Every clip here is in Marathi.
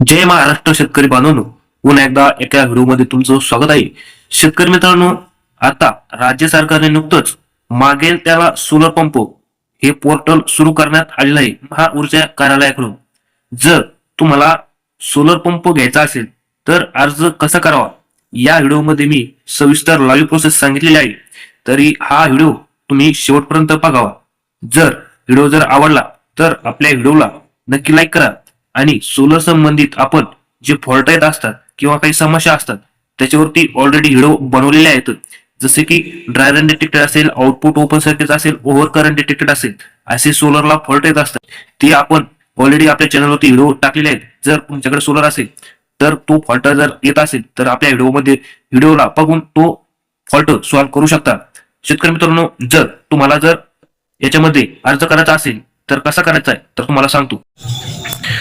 जय महाराष्ट्र शेतकरी बांधवांनो. पुन्हा एकदा एका व्हिडिओमध्ये तुमचं स्वागत आहे. शेतकरी मित्रांनो आता राज्य सरकारने नुकतंच मागेल त्याला सोलर पंप हे पोर्टल सुरू करण्यात आलेलं आहे महाऊर्जा कार्यालयाकडून. जर तुम्हाला सोलर पंप घ्यायचा असेल तर अर्ज कसा करावा? या व्हिडिओमध्ये मी सविस्तर लाईव्ह प्रोसेस सांगितलेली आहे. तरी हा व्हिडिओ तुम्ही शेवटपर्यंत बघावा. जर व्हिडिओ जर आवडला तर आपल्या व्हिडिओला नक्की लाईक करा. आणि सोलर संबंधित आपण जे फॉल्ट येत असतात किंवा काही समस्या असतात त्याच्यावरती ऑलरेडी व्हिडिओ बनवलेले आहेत. जसे की ड्रायरन डिटेक्टेड असेल आउटपुट ओपन सर्किट असेल ओव्हर करंट डिटेक्टेड असेल असे सोलरला फॉल्ट येत असतात. ते आपण ऑलरेडी आपल्या चॅनलवरती व्हिडिओ टाकलेले आहेत. जर तुमच्याकडे सोलर असेल तर तो फॉल्ट जर येत असेल तर आपल्या व्हिडिओमध्ये व्हिडिओला बघून तो फॉल्ट सॉल्व्ह करू शकता शेतकरी मित्रांनो जर तुम्हाला जर याच्यामध्ये अर्ज करायचा असेल तर कसा करायचा आहे तर तुम्हाला सांगतो.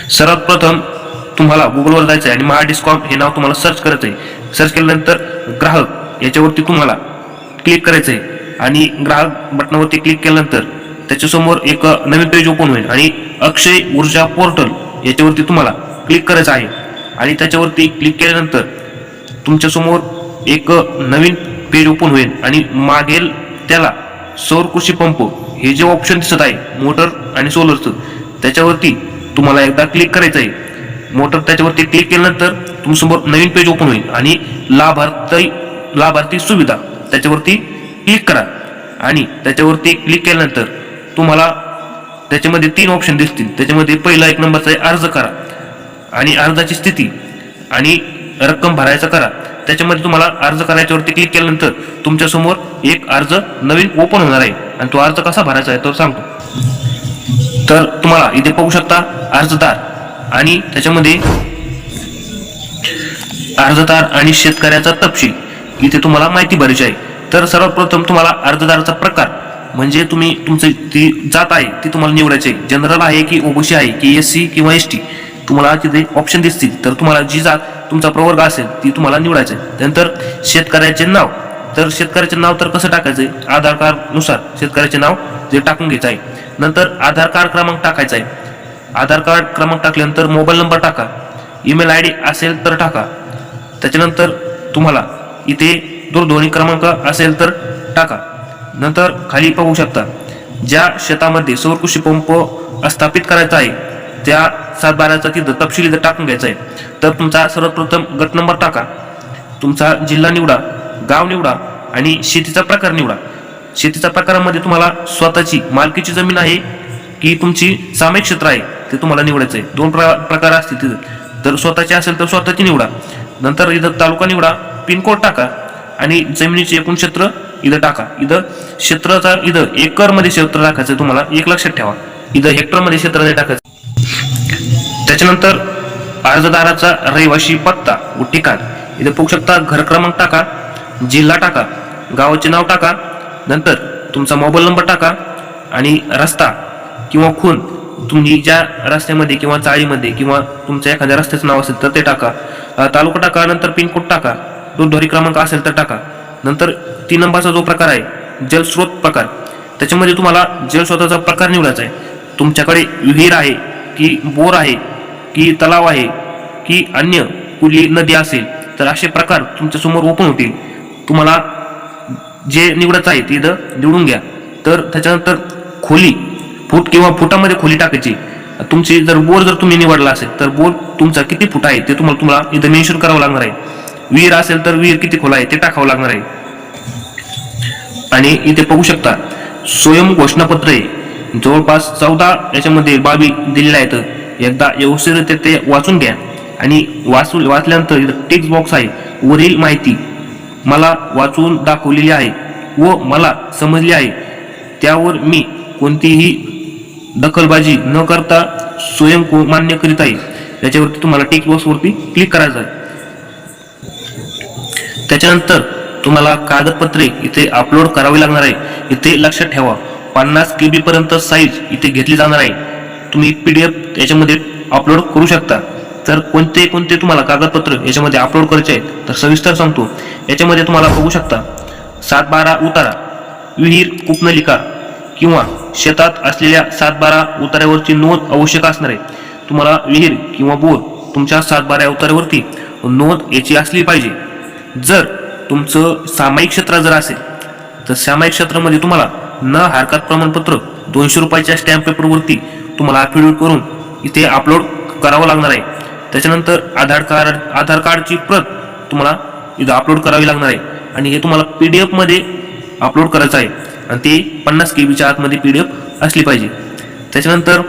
सर्वात प्रथम तुम्हाला गुगलवर जायचं आहे आणि महा डिस्काउंट हे नाव तुम्हाला सर्च करायचं आहे सर्च केल्यानंतर ग्राहक याच्यावरती तुम्हाला क्लिक करायचं आहे आणि ग्राहक बटनावरती क्लिक केल्यानंतर त्याच्यासमोर एक नवीन पेज ओपन होईल आणि अक्षय ऊर्जा पोर्टल याच्यावरती तुम्हाला क्लिक करायचं आहे. आणि त्याच्यावरती क्लिक केल्यानंतर तुमच्यासमोर एक नवीन पेज ओपन होईल. आणि मागेल त्याला सौर कृषी पंप हे जे ऑप्शन दिसत आहे मोटर आणि सोलरचं त्याच्यावरती तुम्हाला एकदा क्लिक करायचं आहे मोटर त्याच्यावरती क्लिक केल्यानंतर तुमसमोर नवीन पेज ओपन होईल आणि लाभार्थी लाभार्थी सुविधा त्याच्यावरती क्लिक करा. आणि त्याच्यावरती क्लिक केल्यानंतर तुम्हाला त्याच्यामध्ये तीन ऑप्शन दिसतील. त्याच्यामध्ये पहिला एक नंबरचा आहे अर्ज करा. आणि अर्जाची स्थिती आणि रक्कम भरायचा करा. त्याच्यामध्ये तुम्हाला अर्ज करायच्यावरती क्लिक केल्यानंतर तुमच्यासमोर एक अर्ज नवीन ओपन होणार आहे. आणि तो अर्ज कसा भरायचा आहे तो सांगतो. तर तुम्हाला इथे पाहू शकता अर्जदार आणि त्याच्यामध्ये अर्जदार आणि शेतकऱ्याचा तपशील. इथे तुम्हाला माहिती भरायची आहे. तर सर्वात प्रथम तुम्हाला अर्जदाराचा प्रकार म्हणजे तुम्ही तुमचं ती जात आहे ती तुम्हाला निवडायची आहे. जनरल आहे की ओबीसी आहे की एस सी किंवा एस टी तुम्हाला तिथे ऑप्शन दिसतील. तर तुम्हाला जी जात तुमचा प्रवर्ग असेल ती तुम्हाला निवडायची आहे. त्यानंतर शेतकऱ्याचे नाव तर शेतकऱ्याचे नाव तर कसं टाकायचं आधार कार्डनुसार शेतकऱ्याचे नाव जे टाकून घ्यायचं आहे. नंतर आधार कार्ड क्रमांक टाकायचा आहे. आधार कार्ड क्रमांक टाकल्यानंतर मोबाईल नंबर टाका. ईमेल आय डी असेल तर टाका. त्याच्यानंतर तुम्हाला इथे दूरध्वनी क्रमांक असेल तर टाका. नंतर खाली पाहू शकता ज्या शेतामध्ये सौरकृषी पंप स्थापित करायचा आहे त्या सातबाराचा तिथं तपशील इथं टाकून घ्यायचा आहे. तर तुमचा सर्वप्रथम गट नंबर टाका. तुमचा जिल्हा निवडा गाव निवडा आणि शेतीचा प्रकार निवडा. शेतीच्या प्रकारामध्ये तुम्हाला स्वतःची मालकीची जमीन आहे की तुमची सामायिक क्षेत्र आहे ते तुम्हाला निवडायचं आहे दोन प्र प्रकार असतील तिथं. तर स्वतःची असेल तर स्वतःची निवडा. नंतर इथं तालुका निवडा पिनकोड टाका आणि जमिनीचे एकूण क्षेत्र इथं टाका. इथं क्षेत्राचा इथं एकरमध्ये क्षेत्र टाकायचं आहे तुम्हाला एक लक्षात ठेवा. इथं हेक्टरमध्ये क्षेत्र नाही टाकायचं. त्याच्यानंतर अर्जदाराचा रहिवाशी पत्ता व ठिकाण. इथं पुक्षकता शकता घर क्रमांक टाका जिल्हा टाका गावाचे नाव टाका नंतर तुमचा मोबाईल नंबर टाका आणि रस्ता किंवा खून तुम्ही ज्या रस्त्यामध्ये किंवा चाळीमध्ये किंवा तुमच्या एखाद्या रस्त्याचं नाव असेल तर ते टाका. तालुका टाका नंतर पिनकोड टाका. दूरध्वनी क्रमांक असेल तर टाका. नंतर तीन नंबरचा जो प्रकार आहे जलस्रोत प्रकार. त्याच्यामध्ये तुम्हाला जलस्रोताचा प्रकार निवडायचा आहे. तुमच्याकडे विहीर आहे की बोर आहे की तलाव आहे की अन्य कुली नदी असेल तर असे प्रकार तुमच्यासमोर ओपन होतील. तुम्हाला जे निवडायचं आहे ते इथं निवडून घ्या. तर त्याच्यानंतर खोली फूट किंवा फुटामध्ये खोली टाकायची. तुमची जर बोर जर तुम्ही निवडला असेल तर बोर तुमचा किती फूट आहे ते तुम्हाला तुम्हाला इथं मेन्शन करावं लागणार आहे. विहीर असेल तर विहीर किती खोला आहे ते टाकावं लागणार आहे. आणि इथे पाहू शकता स्वयं घोषणापत्र आहे. जवळपास चौदा याच्यामध्ये बाबी दिलेल्या आहेत. एकदा व्यवस्थित ते वाचून घ्या. आणि वाचू वाचल्यानंतर इथं टेक्स्ट बॉक्स आहे. वरील माहिती मला वाचून दाखवलेली आहे. व मला समजले आहे. त्यावर मी कोणतीही दखलबाजी न करता स्वयं को- मान्य करीत आहे. त्याच्यावरती तुम्हाला टेक्स्ट बॉक्सवरती क्लिक करायचं आहे. त्याच्यानंतर तुम्हाला कागदपत्रे इथे अपलोड करावी लागणार आहे. इथे लक्षात ठेवा पन्नास के बी पर्यंत साईज इथे घेतली जाणार आहे. तुम्ही पी डी एफ याच्यामध्ये अपलोड करू शकता. तर कोणते कोणते तुम्हाला कागदपत्र याच्यामध्ये अपलोड करायचे आहेत तर सविस्तर सांगतो. याच्यामध्ये तुम्हाला बघू शकता सातबारा उतारा. विहीर उपनलिका किंवा शेतात असलेल्या सातबारा उतार्यावरची नोंद आवश्यक असणार. आहे तुम्हाला विहीर किंवा बोर तुमच्या सातबारा उतार्यावरती नोंद याची असली पाहिजे. जर तुमचं सामायिक क्षेत्र जर असेल तर सामायिक क्षेत्रामध्ये तुम्हाला न हरकत प्रमाणपत्र दोनशे रुपयाच्या स्टॅम्प पेपरवरती तुम्हाला अफिडेविट करून इथे अपलोड करावं लागणार आहे. त्याच्यानंतर आधार कार्ड आधार कार्डची प्रत तुम्हाला इथं अपलोड करावी लागणार आहे. आणि हे तुम्हाला पी डी एफमध्ये अपलोड करायचं आहे. आणि ते पन्नास के बीच्या आतमध्ये पी डी एफ असली पाहिजे. त्याच्यानंतर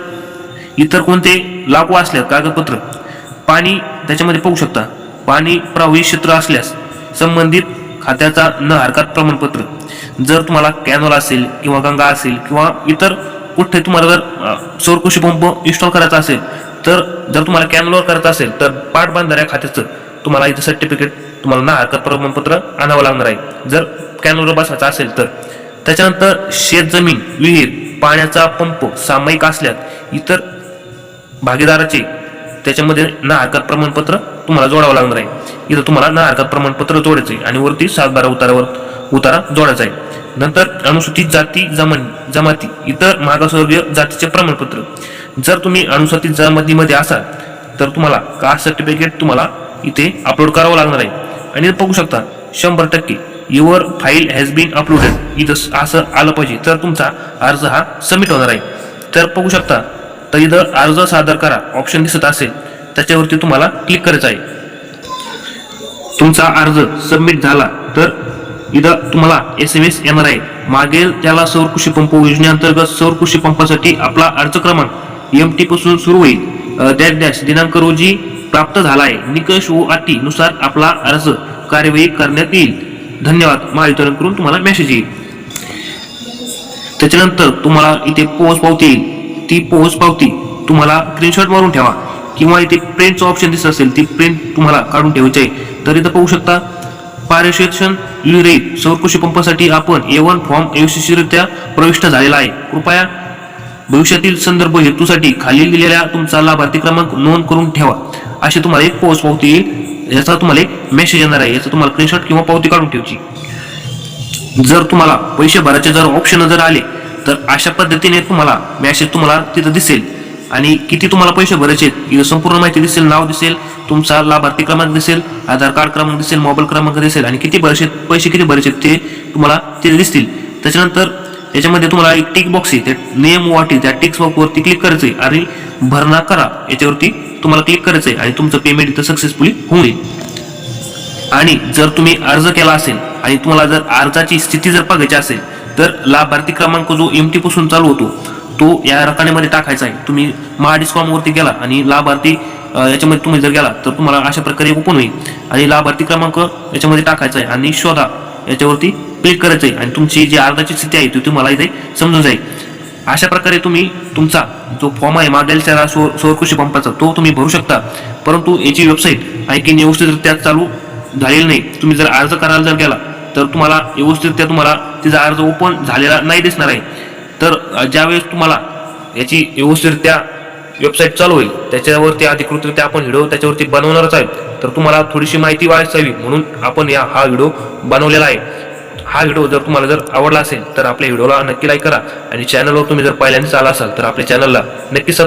इतर कोणते लागू असल्यास कागदपत्र पाणी त्याच्यामध्ये पाहू शकता. पाणी प्रवाही क्षेत्र असल्यास संबंधित खात्याचा न हरकत प्रमाणपत्र. जर तुम्हाला कॅनोल असेल किंवा गंगा असेल किंवा इतर कुठे तुम्हाला जर सौरकृषी पंप इन्स्टॉल करायचा असेल तर जर तुम्हाला कॅनलवर करायचं असेल तर पाटबंधाऱ्या खात्याचं तुम्हाला इथं सर्टिफिकेट तुम्हाला ना हरकत प्रमाणपत्र आणावं लागणार आहे. जर कॅनोलवर बसायचं असेल तर. त्याच्यानंतर शेतजमीन विहीर पाण्याचा पंप सामायिक असल्यास इतर भागीदाराचे त्याच्यामध्ये ना हरकत प्रमाणपत्र तुम्हाला जोडावं लागणार आहे. इथं तुम्हाला ना हरकत प्रमाणपत्र जोडायचं आहे आणि वरती सात बारा उतारावर उतारा जोडायचा आहे. नंतर अनुसूचित जाती जमन जमाती इतर मागासवर्गीय जातीचे प्रमाणपत्र. जर तुम्ही अनुसूचित जमातीमध्ये असाल तर तुम्हाला कास्ट सर्टिफिकेट तुम्हाला इथे अपलोड करावं लागणार आहे? आणि बघू शकता शंभर टक्के. Your file has been uploaded इथं असं आलं पाहिजे. तर तुमचा अर्ज हा सबमिट होणार आहे. तर बघू शकता तर इथं अर्ज सादर करा. ऑप्शन दिसत असेल. त्याच्यावरती तुम्हाला क्लिक करायचं आहे. तुमचा अर्ज सबमिट झाला तर इथं तुम्हाला एस एम एस येणार आहे. मागेल त्याला सौर कृषी पंप योजनेअंतर्गत सौर कृषी पंपासाठी आपला अर्ज क्रमांक एम टी पासून सुरू होईल. डॅश डॅश दिनांक रोजी प्राप्त झाला आहे निकष व अटीनुसार आपला अर्ज कार्यवाही करण्यात येईल. धन्यवाद. महावितरणकडून तुम्हाला मेसेज येईल. त्याच्यानंतर तुम्हाला इथे पोहोच पावती येईल. ती पोहोच पावती तुम्हाला स्क्रीनशॉट मारून ठेवा. किंवा इथे प्रिंटचं ऑप्शन दिसत असेल ती प्रिंट तुम्हाला काढून ठेवायची आहे. तर इथं पाहू शकता पारिशेक्षण युरेट सौर कृषी पंपासाठी आपण ए वन फॉर्म यशस्वीरित्या प्रविष्ट झालेला आहे. कृपया भविष्यातील संदर्भ हेतूसाठी खाली दिलेल्या तुमचा लाभार्थी क्रमांक नोंद करून ठेवा. अशी तुम्हाला एक पोहोच पावती येईल. याचा तुम्हाला एक मेसेज येणार आहे. याचा तुम्हाला स्क्रीनशॉट किंवा पावती काढून ठेवायची जर तुम्हाला पैसे भरायचे जर ऑप्शन जर आले तर अशा पद्धतीने तुम्हाला मॅसेज तुम्हाला तिथं दिसेल. आणि किती तुम्हाला पैसे भरायचे आहेत, संपूर्ण माहिती दिसेल नाव दिसेल तुमचा लाभार्थी क्रमांक दिसेल आधार कार्ड क्रमांक दिसेल मोबाईल क्रमांक दिसेल आणि किती भरायचे पैसे किती भरायचे आहेत ते तुम्हाला तिथे दिसतील. त्याच्यानंतर याच्यामध्ये तुम्हाला एक टिक बॉक्स आहे. त्या नेम वाटी त्या टिक्स बॉक्सवरती क्लिक करायचं आहे आणि भरणा करा. याच्यावरती तुम्हाला क्लिक करायचं आहे आणि तुमचं पेमेंट इथं सक्सेसफुली होईल. आणि जर तुम्ही अर्ज केला असेल आणि तुम्हाला जर अर्जाची स्थिती जर बघायची असेल तर लाभार्थी क्रमांक जो एम टी पासून चालू होतो तो या रकानेमध्ये टाकायचा आहे. तुम्ही महाडिस्कॉमवरती गेला आणि लाभार्थी याच्यामध्ये तुम्ही जर गेला तर तुम्हाला अशा प्रकारे ओपन होईल. आणि लाभार्थी क्रमांक याच्यामध्ये टाकायचा आहे आणि शोधा याच्यावरती क्लिक करायचं आहे आणि तुमची जी अर्जाची स्थिती आहे ती तुम्हाला इथे समजून जाईल. अशा प्रकारे तुम्ही तुमचा जो फॉर्म आहे मागेलच्या सौर सौरकृषी पंपाचा तो तुम्ही भरू शकता. परंतु याची वेबसाईट आणखी व्यवस्थितरित्या चालू झालेली नाही. तुम्ही जर अर्ज करायला जर गेला तर तुम्हाला व्यवस्थितरित्या तुम्हाला तिचा अर्ज ओपन झालेला नाही दिसणार आहे. तर ज्यावेळेस तुम्हाला याची व्यवस्थितरित्या वेबसाईट चालू होईल त्याच्यावरती अधिकृतरित्या आपण व्हिडिओ त्याच्यावरती बनवणारच आहे तर तुम्हाला थोडीशी माहिती वाचावी म्हणून आपण या हा व्हिडिओ बनवलेला आहे. हा व्हिडिओ जर तुम्हाला जर आवडला असेल तर आपल्या व्हिडिओला नक्की लाईक करा. आणि चॅनलवर तुम्ही जर पहिल्यांदाच आला असाल तर आपल्या चॅनलला नक्की सब